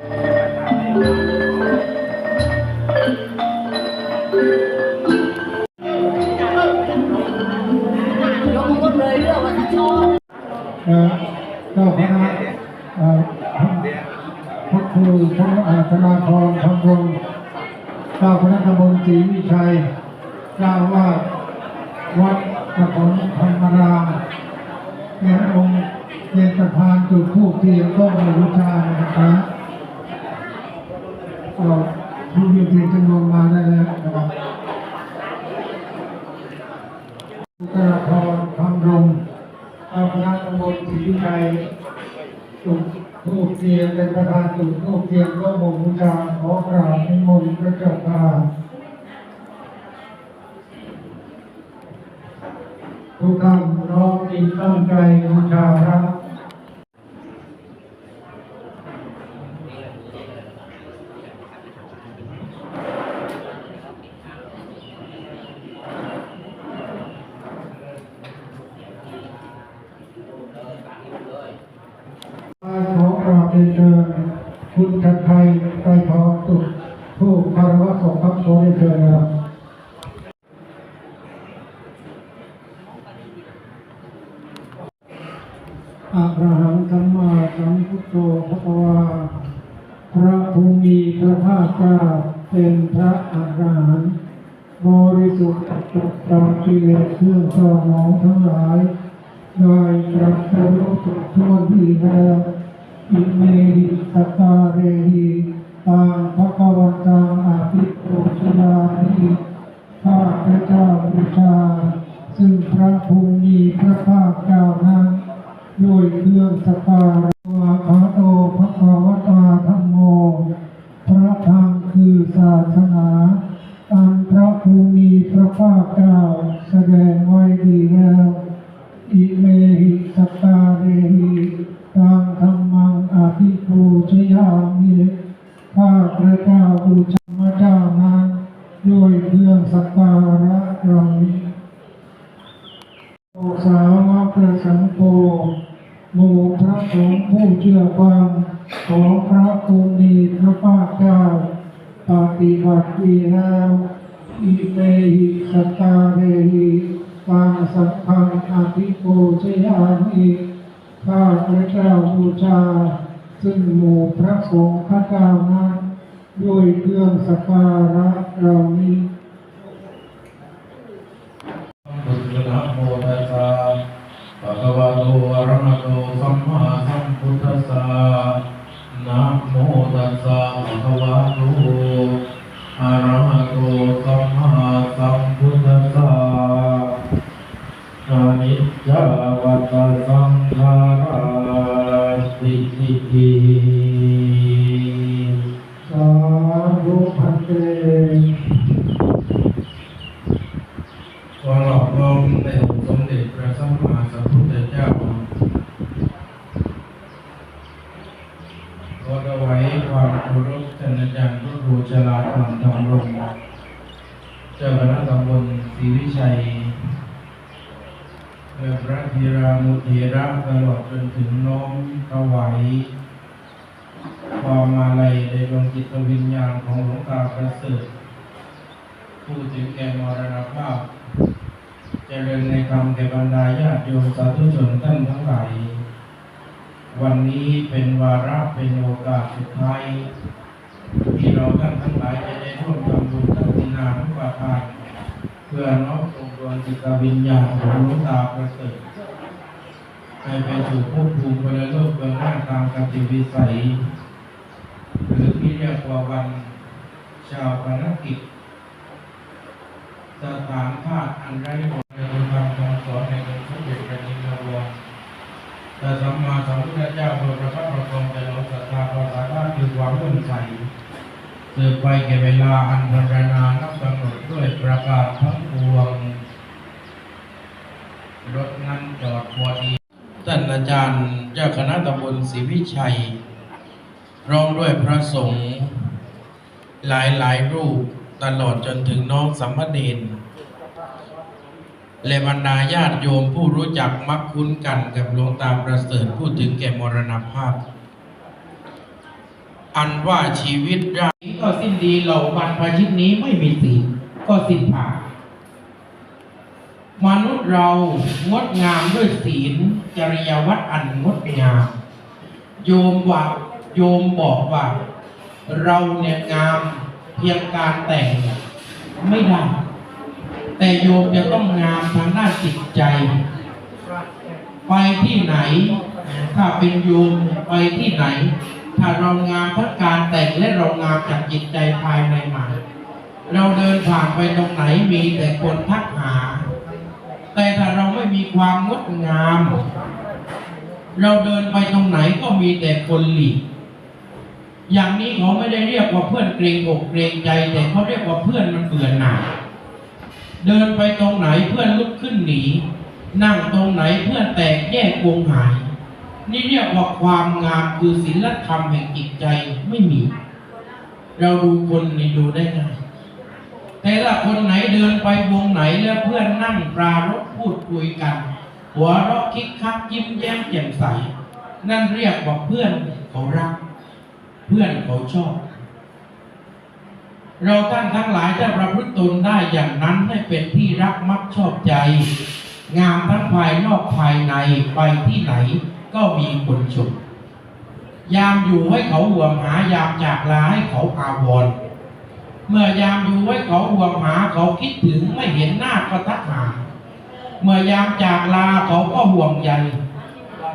ยกมือเลยเรื่องว่าจะชอบเอ่อเจ้าคณะเอ่อพระครูพระอาธนาพรธรรมรงค์เจ้าคณะตำบลศรีวิชัยเจ้าวาวัดตะขนธรรมรามเป็นองค์เป็นประธานจุดทูปเทียนก็มีวิชานะครับก็ผู้มีเทียนจำนวนมาได้แล้วนะครับพุทธนาพรธรรมรงค์ เอาคณะตำบลศรีวิชัยจุดทูบเทียนเป็นประธานจุดทูบเทียนร่วมวงบูชาขอกราบนิมนต์พระเจ้าค่ะ ทุกท่านน้อมจิตตั้งใจบูชาพระ ขอกราบเรียนเชิญคุณชัดไทยไตรทองสุดผู้คารวะสงฆ์ครับขอเรียนเชิญนะครับอะระหังสัมมาสัมพุทโธพระวา พระภูมิพระภาคเจ้าเป็นพระอรหันต์บริสุทธิ์จากตากิเลสเครื่องเศร้าหมองทั้งหลาย ได้ตรัสรู้สุดทั่วที่แล้วอิเมหิสตตาเรหิตังภะคะวันตังอาภิปุชญานิข้า พระเจ้าบูชาซึ่งพระภูมิพระภาคเจ้านั้น ด้วยเครื่องสกการะวาคาโตพระภาวตาธรรมโม พระธรรมคือศาสนาอันพระภูมิพระภาคเจ้าแสดงไว้ดีแล้ว อิเมหิสตตาเรหิตังธรรมังอาภิปูชยามิข้าพระเจ้าบูชาพระเจ้านั้นด้วยเครื่องสักการะเหล่านี้โอสาวกพระสังโฆหมู่พระสงฆ์ผู้เชื่อฟังของพระภูมิพระภาคเจ้าปฏิบัติดีแล้วอิเมหิสตตาเรหิตังสัพพังอาภิปูชยามิ ข้าพระเจ้าบูชา ซึ่งหมู่พระสงฆ์พระเจ้านั้นด้วยเครื่องสักการะเหล่านี้ เจ้าคณะตำบลศรีวิชัยและพระธีรามุเถระตลอดจนถึงน้อมถวายความมาลัยในดวงจิตวิญญาณของหลวงตาประเสริฐผู้ถึงแก่มรณภาพเจริญในธรรมแก่บรรดาญาติโยมสาธุชนท่านทั้งหลาย วันนี้เป็นวาระเป็นโอกาสสุดท้ายที่เราท่านทั้งหลายจะได้ร่วมทำ บุญทักษิณานุปทานเพื่อน้อมส่งดวงจิตวิญญาณของหลวงตาประเสริฐให้ไปสู่ภพภูมิบนโลกเบื้องหน้าตามกติวิสัย หรือที่เรียกว่าวันชาวพนกิจสถานภาพอันไร้หมดในธรรมคำสอนในองค์สมเด็จพระนิพพานวงแต่สัมมาสัมพุทธเจ้าโดยประทับประคองใจเราศรัทธาประสาทาคือความเลื่อมใส สืบไปแก่เวลาอันพรรณนานับกำหนดด้วยประกาศทั้งปวง รถนั้นจอดพอดีท่านอาจารย์เจ้าคณะตำบลศรีวิชัยร้องด้วยพระสงฆ์หลายหลายรูปตลอดจนถึงน้องสัมมเนนและบรรดาญาติโยมผู้รู้จักมักคุ้นกันกับหลวงตาประเสริฐพูดถึงแก่มรณภาพ อันว่าชีวิตเรา ก็สิ้นดีเหล่าบรรพชิตนี้ไม่มีศีลก็สิ้นผ่ามนุษย์เรางดงามด้วยศีลจริยวัตรอันงดงาม โยมว่าโยมบอกว่า เราเนี่ยงามเพียงการแต่งไม่ได้ แต่โยมจะต้องงามทางด้านจิตใจ ไปที่ไหน ถ้าเป็นโยมไปที่ไหน ถ้าเรางามทั้งการแต่งและเรางามจากจิตใจภายในมาเราเดินผ่านไปตรงไหนมีแต่คนทักหา แต่ถ้าเราไม่มีความงดงาม เราเดินไปตรงไหนก็มีแต่คนหลีกอย่างนี้เขาไม่ได้เรียกว่าเพื่อนเกรงอกเกรงใจ แต่เขาเรียกว่าเพื่อนมันเบื่อหน่ายเดินไปตรงไหนเพื่อนลุกขึ้นหนี นั่งตรงไหนเพื่อนแตกแยกวงหาย นี่เรียกว่าความงามคือศีลธรรมแห่งจิตใจไม่มี เราดูคนนี่ดูได้ไงแต่ละคนไหนเดินไปวงไหนแล้วเพื่อนนั่งปรารบพูดคุยกัน หัวเราะคิกคักยิ้มแย้มแจ่มใส นั่นเรียกว่าเพื่อนเขารัก เพื่อนเขาชอบ เราท่านทั้งหลายถ้าประพฤติตนได้อย่างนั้นให้เป็นที่รักมักชอบใจ งามทั้งภายนอกภายในไปที่ไหน ก็มีคนชมยามอยู่ให้เขาห่วงหายามจากลาให้เขาอาวรเมื่อยามอยู่ให้เขาห่วงหาเขาคิดถึงไม่เห็นหน้าก็ทักหา เมื่อยามจากลาเขาก็ห่วงใย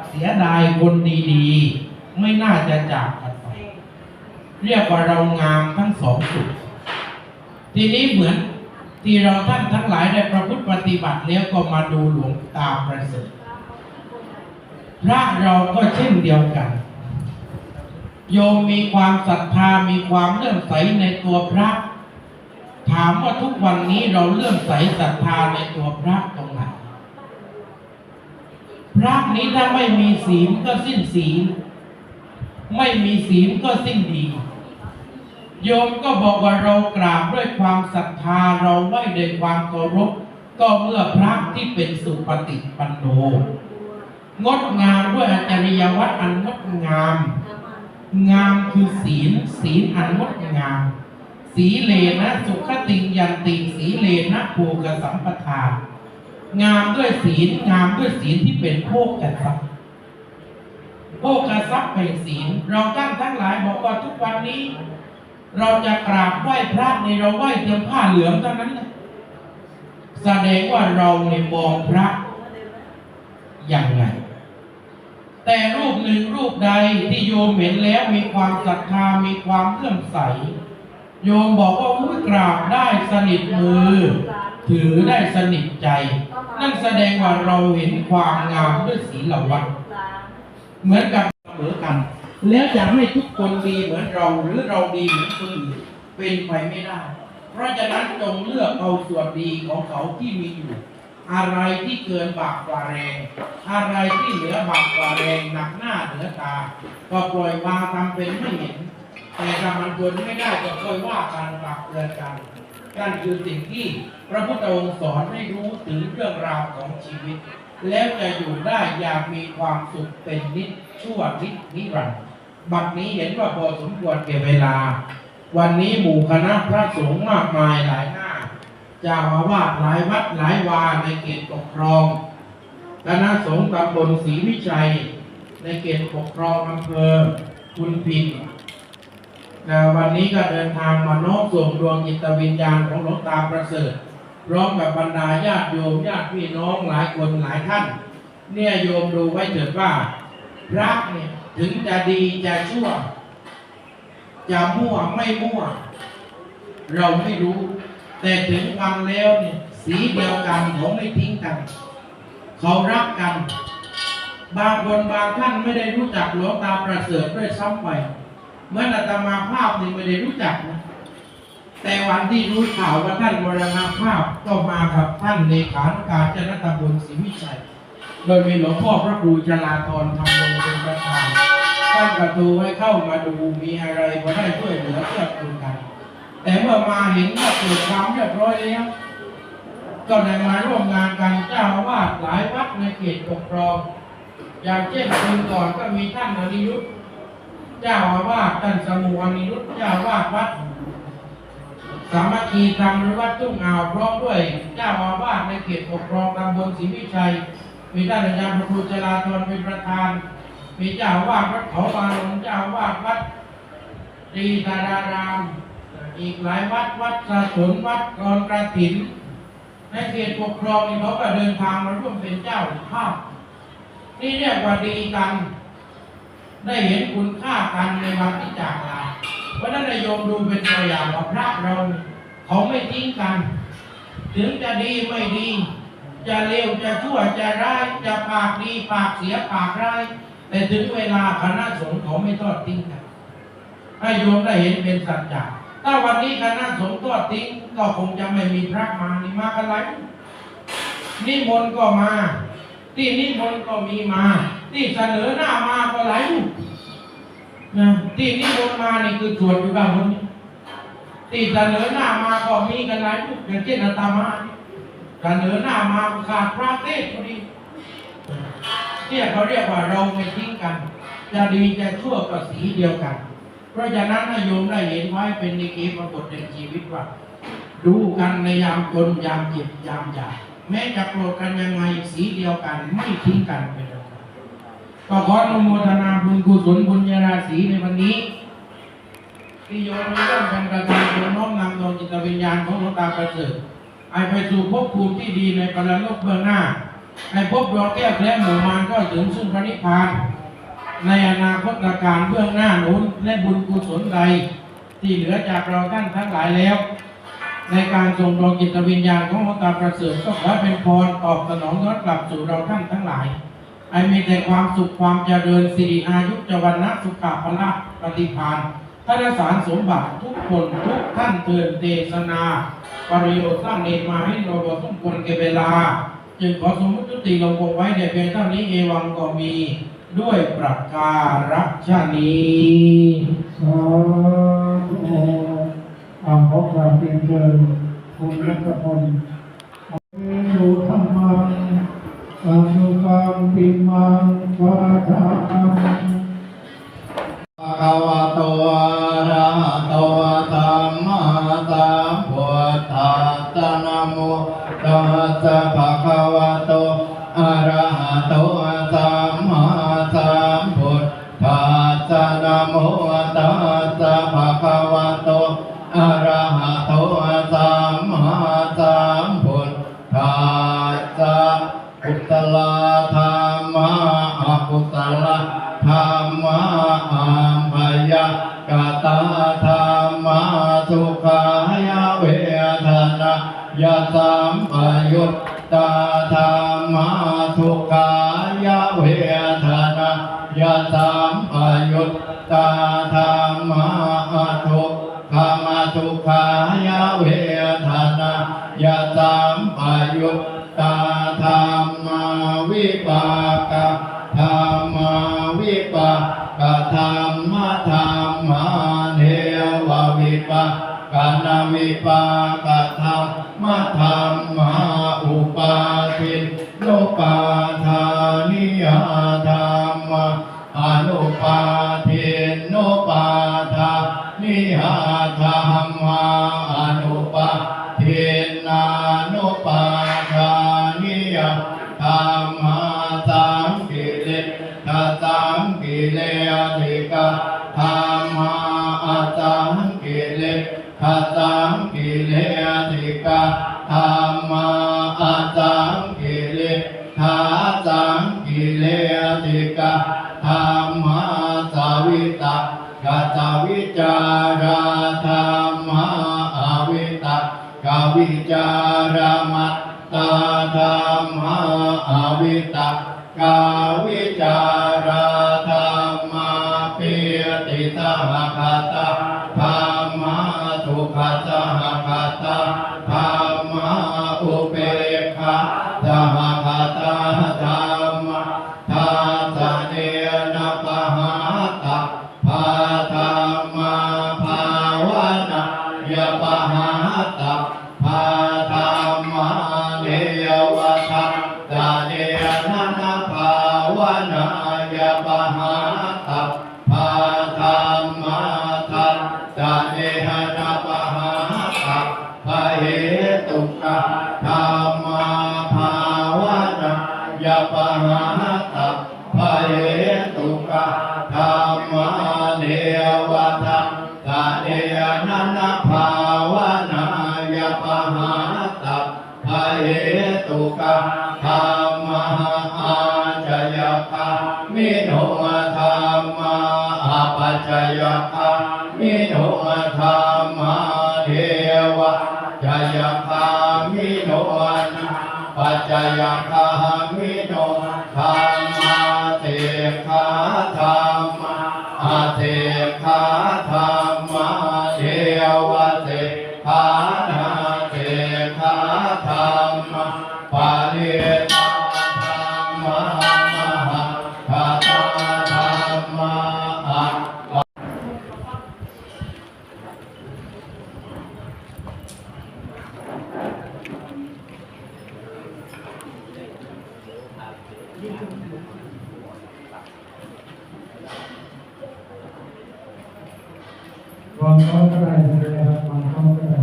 เสียดายคนดีๆ ไม่น่าจะจากกันไปเรียกว่าเรางามทั้งสองสุดทีนี้เหมือนที่เราท่านทั้งหลายได้ประพฤติปฏิบัติแล้วก็มาดูหลวงตาประเสริฐ พระเราก็เช่นเดียวกัน โยมมีความศรัทธามีความเลื่อมใสในตัวพระ ถามว่าทุกวันนี้เราเลื่อมใสศรัทธาในตัวพระตรงไหนพระนี้ถ้าไม่มีศีลก็สิ้นศีลไม่มีศีลก็สิ้นดี โยมก็บอกว่าเรากราบด้วยความศรัทธาเราไหว้ด้วยความเคารพก็เมื่อพระที่เป็นสุปฏิปันโน งดงามด้วยอาจริยวัตรอันงดงาม งามคือศีล ศีลอันงดงาม สีเลนะสุขติงยันติสีเลนะภูกสัมปทางามด้วยศีลงามด้วยศีลที่เป็นโภคกัทรัพย์โภคทรัพย์แห่งศีล เราตั้งทั้งหลายบอกว่าทุกวันนี้ เราจะกราบไหว้พระในเราไหว้เตรียมผ้าเหลืองเท่านั้นแหละแสดงว่าเราในมองพระอย่างไง แต่รูปหนึ่งรูปใดที่โยมเห็นแล้วมีความศรัทธามีความเลื่อมใส โยมบอกว่าอุ้ยกราบได้สนิทมือ ถือได้สนิทใจ นั่นแสดงว่าเราเห็นความงามด้วยศีลวัตเหมือนกับเสมอกัน แล้วจะให้ทุกคนดีเหมือนเราหรือเราดีเหมือนคนอื่นเป็นไปไม่ได้ เพราะฉะนั้นจงเลือกเอาส่วนดีของเขาที่มีอยู่ อะไรที่เกินบาปกว่าแรง อะไรที่เหลือบาปกว่าแรงหนักหน้าเหนือตา ก็ปล่อยวางทำเป็นไม่เห็น แต่ถ้ามันทนไม่ได้ก็ค่อยว่ากันปรับเตือนกันนั่นคือสิ่งที่พระพุทธองค์สอนให้รู้ถึงเรื่องราวของชีวิต แล้วจะอยู่ได้อย่างมีความสุขเป็นนิจชั่วนิจนิรันดร์บัดนี้เห็นว่าพอสมควรแก่เวลา วันนี้หมู่คณะพระสงฆ์มากมายหลายหน้า จ้าอาวาสหลายวัดหลายวาในเขตปกครองคณะสงฆ์ตำบลศรีวิชัย ในเขตปกครองอำเภอคุณพินนะวันนี้ก็เดินทางมาน้อมส่งดวงจิตวิญญาณของหลวงตาประเสริฐพร้อมกับบรรดาญาติโยมญาติพี่น้องหลายคนหลายท่าน เนี่ยโยมดูไว้เถิดว่า พระเนี่ยถึงจะดีจะชั่ว จะมั่วไม่มั่ว เราไม่รู้ แต่ถึงวันแล้วเนี่ยสีเดียวกันเขาไม่ทิ้งกัน เขารักกัน บางคนบางท่านไม่ได้รู้จักหลวงตาประเสริฐด้วยซ้ำไปเมื่ออาตมาภาพนี่ไม่ได้รู้จักนะแต่วันที่รู้ข่าวว่าท่านมรณภาพก็มากับท่านเลขานุการเจ้าหน้าตำบลศรีวิชัย โดยมีหลวงพ่อพระครูจราธรทำลงเป็นประธานท่านประตูให้เข้ามาดูมีอะไรก็ได้ช่วยเหลือเพื่อคุณกัน แต่เมื่อมาเห็นว่าเกิดความเรียบร้อยแล้วก็ได้มาร่วมงานกันเจ้าอาวาสหลายวัดในเขตปกครอง อย่างเช่นคืนก่อนก็มีท่านอนิยุทธเจ้าอาวาสท่านสมุอนิรุตเจ้าอาวาสวัด สามัคคีธรรมหรือวัดทุ่งอ่าวพร้อมด้วย เจ้าอาวาสในเขตปกครองตำบลศรีวิชัย มีท่านอาจารย์พระครูจราธรเป็นประธาน มีเจ้าอาวาสวัดเขาบาลงเจ้าอาวาสวัดตรีธาราราม อีกหลายวัดวัดสะสนวัดกรกระถิน ในเขตปกครองนี่เขาก็เดินทางมาร่วมเป็นเจ้าภาพ นี่เรียกว่าดีกัน ได้เห็นคุณค่ากันในวันที่จากลาเพราะนั้นนายโยมดูเป็นตัวอย่างว่าพระเราเนี่ยเขาไม่ทิ้งกัน ถึงจะดีไม่ดี จะเลวจะชั่วจะร้ายจะปากดีปากเสียปากร้ายแต่ถึงเวลาคณะสงฆ์เขาไม่ทอดทิ้งกันให้โยมได้เห็นเป็นสัจจะ ถ้าวันนี้คณะสงฆ์ทอดทิ้งก็คงจะไม่มีพระมานี่มากันหลายนิมนต์ก็มา ที่นิมนต์ก็มีมา ที่เสนอหน้ามาก็หลายรูปนะที่นิมนต์มานี่คือสวดอยู่ข้างบนนี้ที่เสนอหน้ามาก็มีกันหลายรูปอย่างเช่นอาตมาเสนอหน้ามาขาดพระเทศพอดีเนี่ยเขาเรียกว่าเราไม่ทิ้งกัน จะดีจะชั่วก็สีเดียวกัน เพราะฉะนั้นให้โยมได้เห็นไว้เป็นนิเกปรากฏในชีวิตว่า ดูกันในยามจนยามเจ็บยามยากแม้จะโกรธกันยังไงสีเดียวกันไม่ทิ้งกันไปเลยก็ขออนุโมทนาบุญกุศลบุญญาราศีในวันนี้ที่โยมได้ร่วมกันกระทำโยน้อมนำดวงจิตวิญญาณของหลวงตาประเสริฐให้ไปสู่ภพภูมิที่ดีในปรโลกเบื้องหน้าให้พบดวงแก้วแคล้หมู่มารก็ถึงซึ่งพระนิพพาน ในอนาคตการเบื้องหน้านู้นและบุญกุศลใด ที่เหลือจากเราท่านทั้งหลายแล้ว ในการส่งดวงจิตวิญญาณของหลวงตาประเสริฐก็ขอเป็นพรตอบสนองย้อนกลับสู่เราท่านทั้งหลายให้มีแต่ความสุขความเจริญสิริอายุจวันนะสุขะพละปฏิภาณท่านสารสมบัติทุกคนทุกท่านเตือนเทศนาประโยชน์สร้างเนตมาให้เราสมควรแก่เวลา จึงขอสมมติจุติลงคงไว้ในเพียงเท่านี้เอวังก็มี ด้วยประการฉนี้สาธุอาขอกราบเป็นเชิญคุณรัตพลอยู่ธรรมังอนุกังปิมังวาทา วิปากธรรมธรรมเนววิปากนวิปากธรรมธรรมอุปาทินโลปาทานิยธรรมอนุปาารมัตตาธรรมอวิตกาวิจาร เนวะทังกะเนยนันภาวนายปะหาตัพพะเหตุกะธรรมาอาจยกะมิโนธรรมาอาปัจจยกะมิโนธรรมาเทวะจยกะมิโนนาปัจจยคามิโน วางเขาก็ได้เลยครับวางเขาก็ได้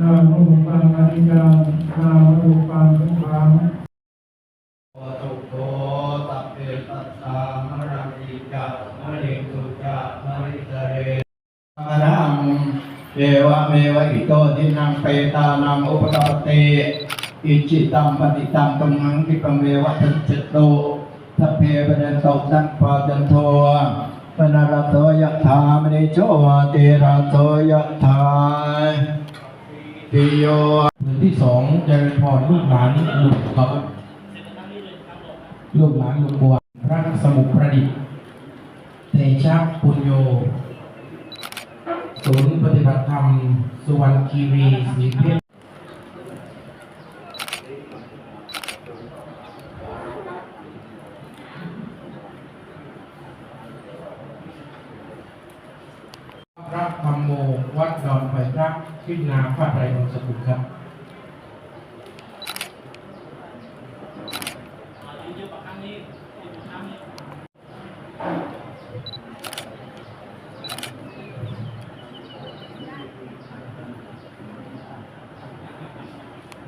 นามรูปังอนิจจังนามรูปังทุกขัง โอตุโกตัพเพตัสสะมะรังอิจักมะเร็งสุจักมะริสเรมะนังเอวะเมวะอิโตินังเปตานังอุปกปปติอิจิตังปฏิตังตุมังคิปังเววะทันจิตโตทัพเพปเดนโตตังปาจันโทปนารโตยะถามณิโชติระโตยะถาติโยหรือที่สองเจริญพรลูกหลานลุงครับลูกหลานลุงบัวพระสมุขประดิษฐ์เตชะปุญโย ศูนย์ปฏิบัติธรรมสุวรรณคีรีศรีเพชรพระธรรมโมวัดดอนไผ่พระขึ้นนาพระไตรมงสกุลครับ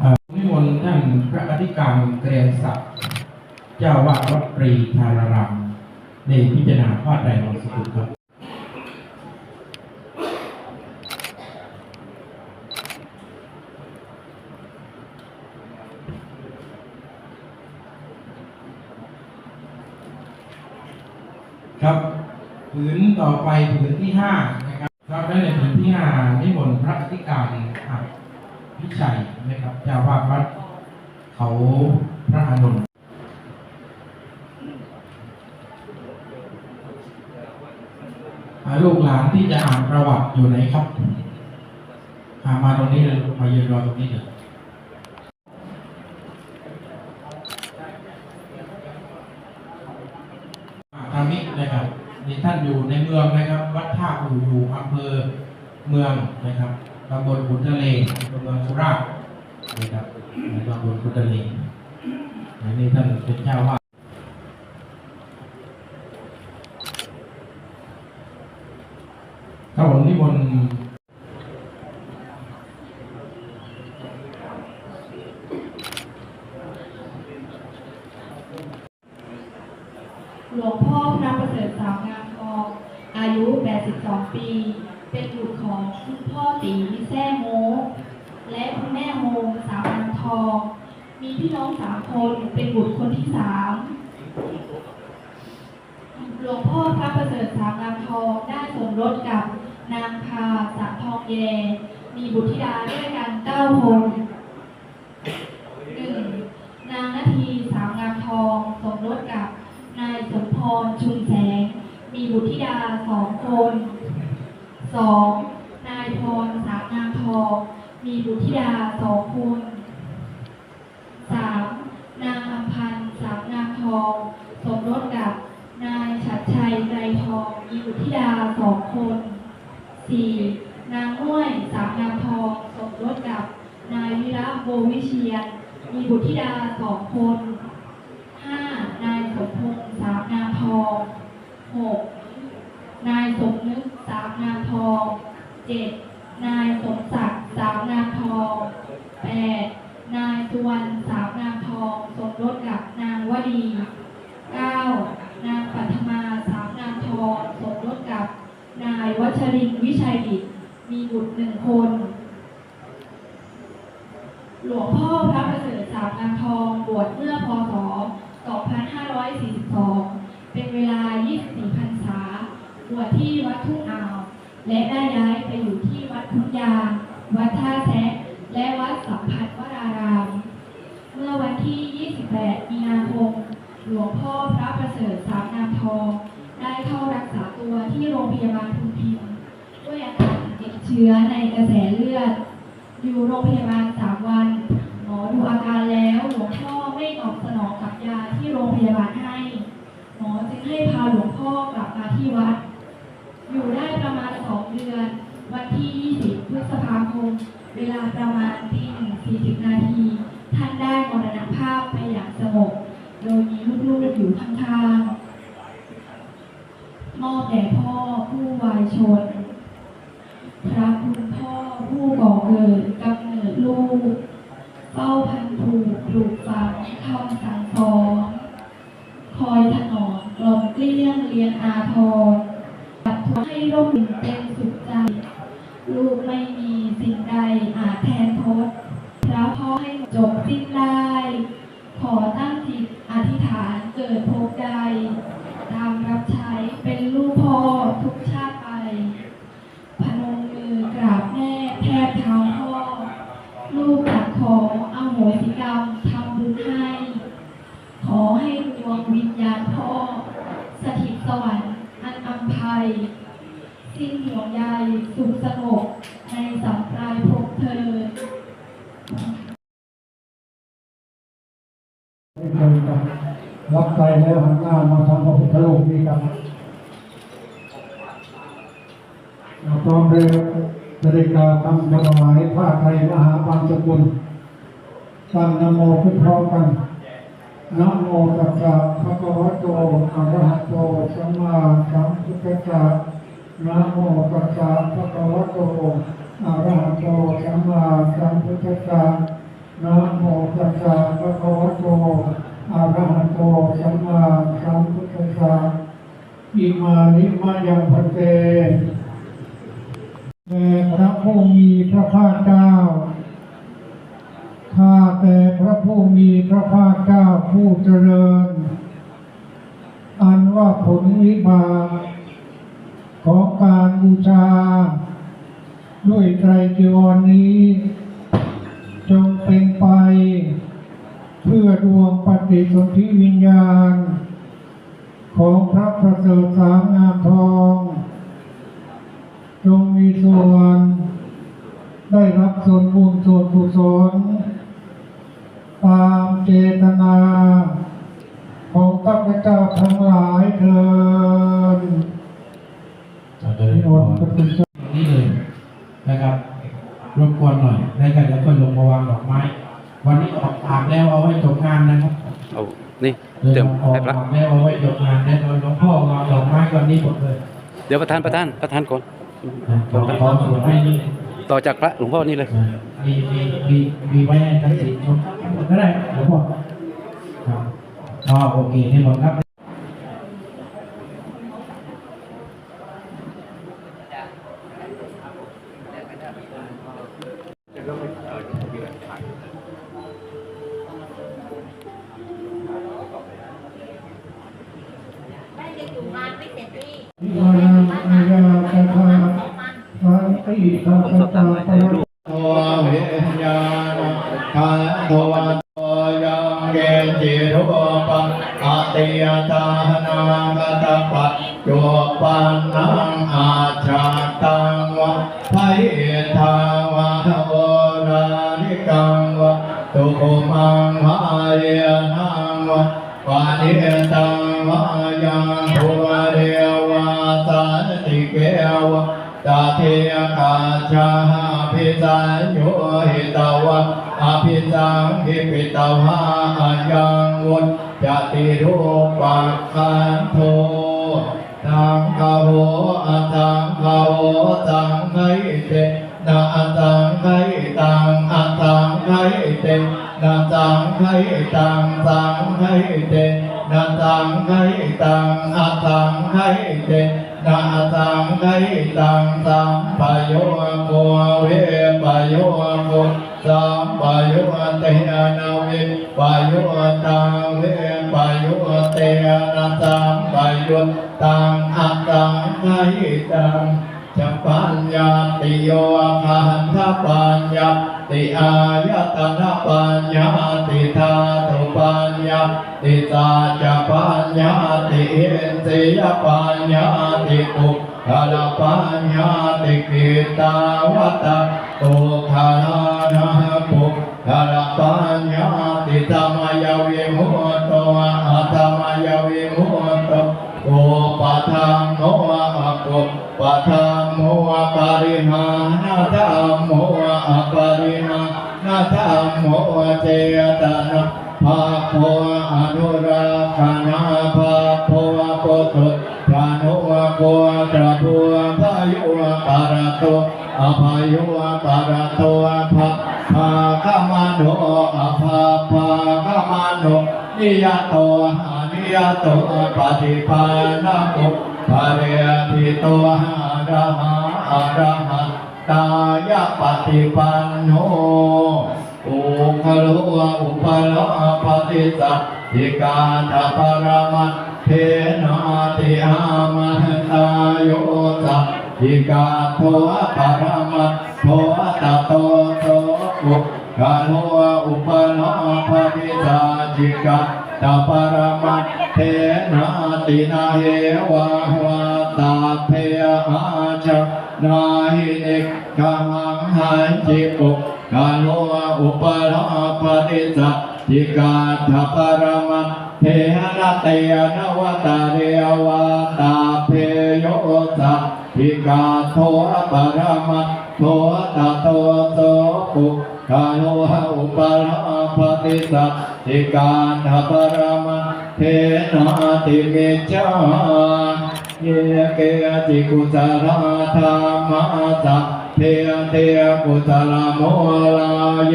อ่านิมนต์ท่านพระอธิการเกรียงศักดิ์เจ้าวาดวัด ตรีธารรมในพิจารณาพระไตรนงสกุลครับครับผืนต่อไปผืนที่ห้านะครับครับและในผืนที่ห้านิมนต์พระอธิการอักพิชัยนะครับเจ้าวาดวัดเขาพระอานนท์อ่าลูกหลาน ที่จะอ่านประวัติอยู่ไหนครับามาตรงนี้เลยมายืนรอตรงนี้เลยอ่าทางนี้นะครับนี่ท่านอยู่ในเมืองนะครับ วัดท่าอู่อยู่อำเภอเมืองนะครับตำบลขุนทะเลอำเภอเมืองสุราษฎร์นะครับในตำบลขุนทะเลอันนี้ท่านเป็นเจ้าว่าด ครับผมนิมนต์ หลวงพ่อพระประเสริฐสาวงามทอง อายุ 82 ปี เป็นบุตรของคุณพ่อตีแซ่โมและคุณแม่โฮมสาวงามทอง มีพี่น้องสามคน เป็นบุตรคนที่สามหลวงพ่อพระประเสริฐสาวงามทองได้สมรสกับนางพาสะทองแย มีบุตรธิดาด้วยกันเก้าคนหนึ่งนางนาทีสาวงามทอง สมรสกับ นายสมพรชุมแสง มีบุตรธิดาสองคนสองนายพรสามงามทองมีบุตรธิดาสองคนสามนางอำพันธ์สามงามทองสมรสกับนายฉัดชัยไกรทองมีบุตรธิดาสองคน 4. นางน้วยสามงามทองสมรสกับนายวิระโบวิเชียนมีบุตรธิดาสองคน 5. นายสมพงษ์สามงามทอง 6. นายสมนึกสามงามทอง 7. นายสมศักดิ์สามงามทอง 8. นายสุวรรณสามงามทองสมรสกับนางวดี 9. นางปัทมาสามงามทองสมรสกับ นายวัชรินทร์วิชัยดิตมีบุตรหนึ่งคน หลวงพ่อพระประเสริฐสามงามทองบวชเมื่อพศ2542 ที่วัดทุ่งอ่าว และได้ย้ายไปอยู่ที่วัดพุทยา วัดท่าแซะและวัดสัมพันธ์วราราม เมื่อวันที่ 28 มีนาคม หลวงพ่อพระประเสริฐสามงามทอง ได้เข้ารักษาตัวที่โรงพยาบาลพุนพินด้วยอาการติดเชื้อในกระแสเลือด อยู่โรงพยาบาลสามวัน หมอดูอาการแล้วหลวงพ่อไม่ตอบสนองกับยาที่โรงพยาบาลให้ หมอจึงให้พาหลวงพ่อกลับมาที่วัด อยู่ได้ประมาณสองเดือน วันที่ 20 พฤษภาคม เวลาประมาณตีหนึ่งสี่สิบนาที ท่านได้มรณภาพไปอย่างสงบ โดยมีลูกๆอยู่ข้างๆ มอบแด่พ่อผู้วายชน พระคุณพ่อผู้ก่อเกิดกำเนิดลูกเฝ้าพันผูกปลูกฝังคำสั่ รับใจแล้วหันหน้ามาทำพระพุทธรูปนี่ครับเราพร้อมเลยจะได้กล่าวคำถวายผ้าไทยมหาบางสกุลตั้งนโมขึ้นพร้อมกันนะโมตัสสะภะคะวะโตอะระหะโตสัมมาสัมพุทธัสสะนะโมตัสสะภะคะวะโตอะระหะโตสัมมาสัมพุทธัสสะนะโมตัสสะภะคะวะโต อะระหะโตสัมมาสัมพุทธัสสะอิมานิมายังพเตแด่พระผู้มีพระภาคเจ้า ข้าแต่พระผู้มีพระภาคเจ้าผู้เจริญ อันว่าผลวิบากของการบูชา ด้วยไตรจีวรนี้ จงเป็นไป เพื่อดวงปฏิสนธิวิญญาณ ของพระประเสริฐสามงามทองจงมีส่วนได้รับส่วนบุญส่วนกุศลตามเจตนา ของข้าพเจ้าทั้งหลายเถิดจะได้พรนี่เลยนะครับรบกวนหน่อยได้กันแล้วก็ลงมาวางดอกไม้ วันนี้ออกปากแล้วเอาไว้จบงานนะครับเอานี่เดินเดี๋ยวออกให้พระปากแล้วเอาไว้จบงานแน่นอนหลวงพ่อวางดอกไม้ก่อนนี้หมดเลย เดี๋ยวประธานประธานประธานก่อนนะขอขอสวดให้นี่ต่อจากพระหลวงพ่อนี่เลยนะมีมีมีมีไว้ให้ทั้งสี่ชมหมดก็ได้หลวงพ่อครับอ๋อโอเคนี่หมดครับ สันติทัะอภิสังหิปิตาวะอายังวุฒจติรูปักขันโทตังกโหอัตังกโหตังไคเตนะอัตังไคตังอัตังไคเตนะตังไคตังตังไคเตนะตังไคตังอัตังไคเต นะตังไคตังตังปะโยโกเวปะโยโกสัมปะโยเตนะเวปะโยตังเวปะโยเตนะตังปะโยตังอัตังไคตังจะปัญญาติโยคันทปัญญา ติอายตนะปัญญาติธาตุปัญญาติตาจะปัญญาติเอ็นติยปัญญาติปุคลปัญญาติกิตาวัตตุคานานะปุคลปัญญาติธรรมยวิมุตโตอะธรรมยวิมุตโตโอปะทังโมอะโกปะทังโมอะปะริหานาธัมโม ปริหานาธัมโมเจตนะภาโพอนุราคานาภาโพโกตุพานุโกตระภูพายุปาระโตอภายุปาระโตภาภาคมาโนอภาภาคมาโนนิยโตหานิยโตปฏิภาณมุภาเรติโตหาระหะอะระห ตายะปฏิปันโนอุคโลอุปโลปฏิสัติกาตาปรมัตเทนาติอามันตายโยสัติกาโทปรมัตโทตโตโตกุกาโลอุปโลปฏิสัตถิกาตาปรมัตเทนาตินาเหวะวะ ตาเพอาชนาหินิกขังหันจิปุกกาโลอุปโลปฏิสัตติกาทัปรมัตเทหนะเตยนวตาเรวตาเพโยสัตติกาโทปรมัตโทตโตโตปุกาโลอุปโลปฏิสัตติกาทัปรมัตเทนะติเมจา เยเกจิกุสลาธรรมะสัพเพเทกุสลโมลาเย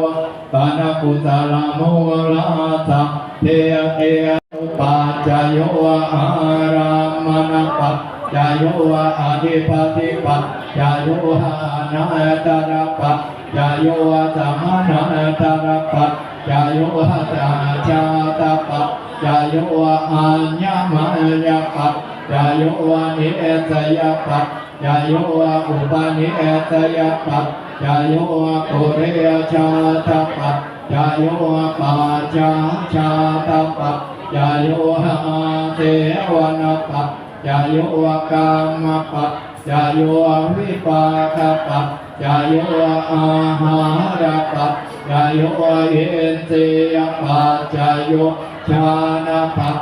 วะปานกุสลโมลาสัพเพเทอุปัจจโยอารามณปัจจโยอธิปติปัจจโยนาตระปัจจโยสัมมานาตระปัจจโยจาจาตปัจจโยอัญญมัญญปัจ ยาโยวานิเอตยาปัตยาโยวาอุปานิเอตยาปัตยาโยวาปุเรชาตปัตยาโยวาปาจาชาตปัตยาโยวาเทวนาปัตยาโยวากามปัตยาโยวิปากปัตยาโยวาอาหารปัตยาโยวาเอนเตยปัตยาโยชานาปัต